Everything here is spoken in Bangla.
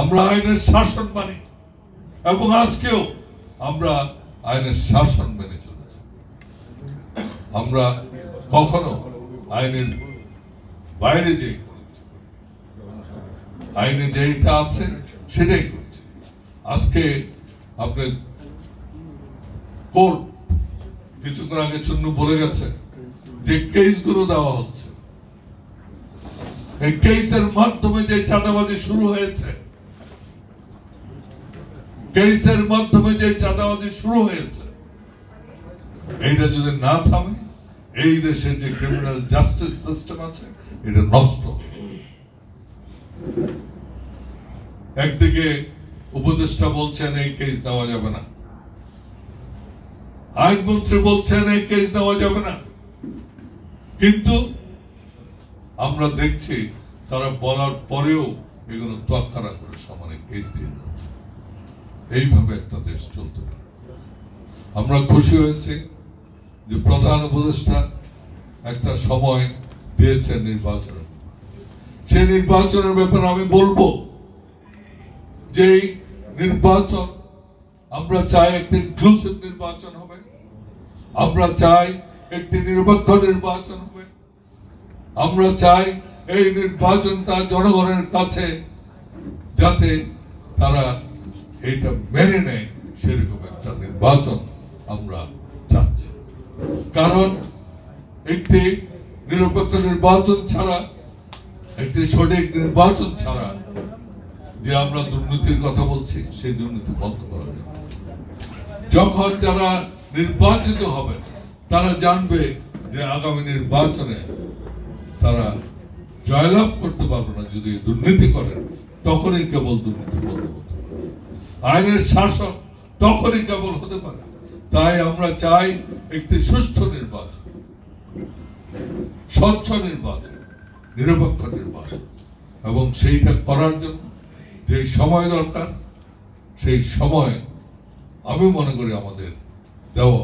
আমরা আইনের শাসন মানি। এবং আজকেও আমরা আইনের শাসন মেনে চলেছি। আমরা কখনো আইনের বাইরে যে। আইনে যেটা আছে, সেটাই করছি। আজকে আপনি কোর্ট কিছুক্ষণ আগে চূন্য বলে গেছে যে কেসগুলো দেওয়া হচ্ছে। এই কেসের মাধ্যমে যে চাঁদাবাজি শুরু হয়েছে কেসের মাধ্যমে যে চাঁদাবাজি শুরু হয়েছে, এইটা যদি না থামে, এই দেশের যে ক্রিমিনাল জাস্টিস সিস্টেম আছে, এটা নষ্ট একদিকে উপদেষ্টা বলছেন, এই কেস দেওয়া যাবে না। আইনমন্ত্রী বলছেন, এই কেস দেওয়া যাবে না। কিন্তু আমরা দেখছি, তারা বলার পরেও এগুলো তোয়াক্কারা করে সমানে কেস দিয়ে যাচ্ছে। এইভাবে একটা দেশ চলতে পারে। আমরা খুশি হয়েছি যে প্রধান উপদেষ্টা একটা সময় দিয়েছেন নির্বাচনের সেই নির্বাচনের ব্যাপারে আমি বলব যে নির্বাচন, আমরা চাই একটি ইনক্লুসিভ নির্বাচন হবে। আমরা চাই একটি নিরপেক্ষ নির্বাচন হবে। আমরা চাই এই নির্বাচনটা জনগণের কাছে যাতে তারা এইটা মেনে নেয় সেরকম একটা নির্বাচন আমরা চাচ্ছি। কারণ একটি নিরপেক্ষ নির্বাচন ছাড়া, একটি সঠিক নির্বাচন ছাড়া যে আমরা দুর্নীতির কথা বলছি, সেই দুর্নীতি বন্ধ করা যাবে যখন যারা নির্বাচিত হবে তারা জানবে যে আগামী নির্বাচনে তারা জয়লাভ করতে পারবে না। যদি দুর্নীতি করেন, তখনই কেবল দুর্নীতি বন্ধ আইনের শাসক তখনই কেবল হতে পারে। তাই আমরা চাই একটি সুস্থ নির্বাচন, স্বচ্ছ নির্বাচন, নিরপেক্ষ নির্বাচন। এবং সেইটা করার জন্য যে সময় দরকার, সেই সময় আমি মনে করি আমাদের দেওয়া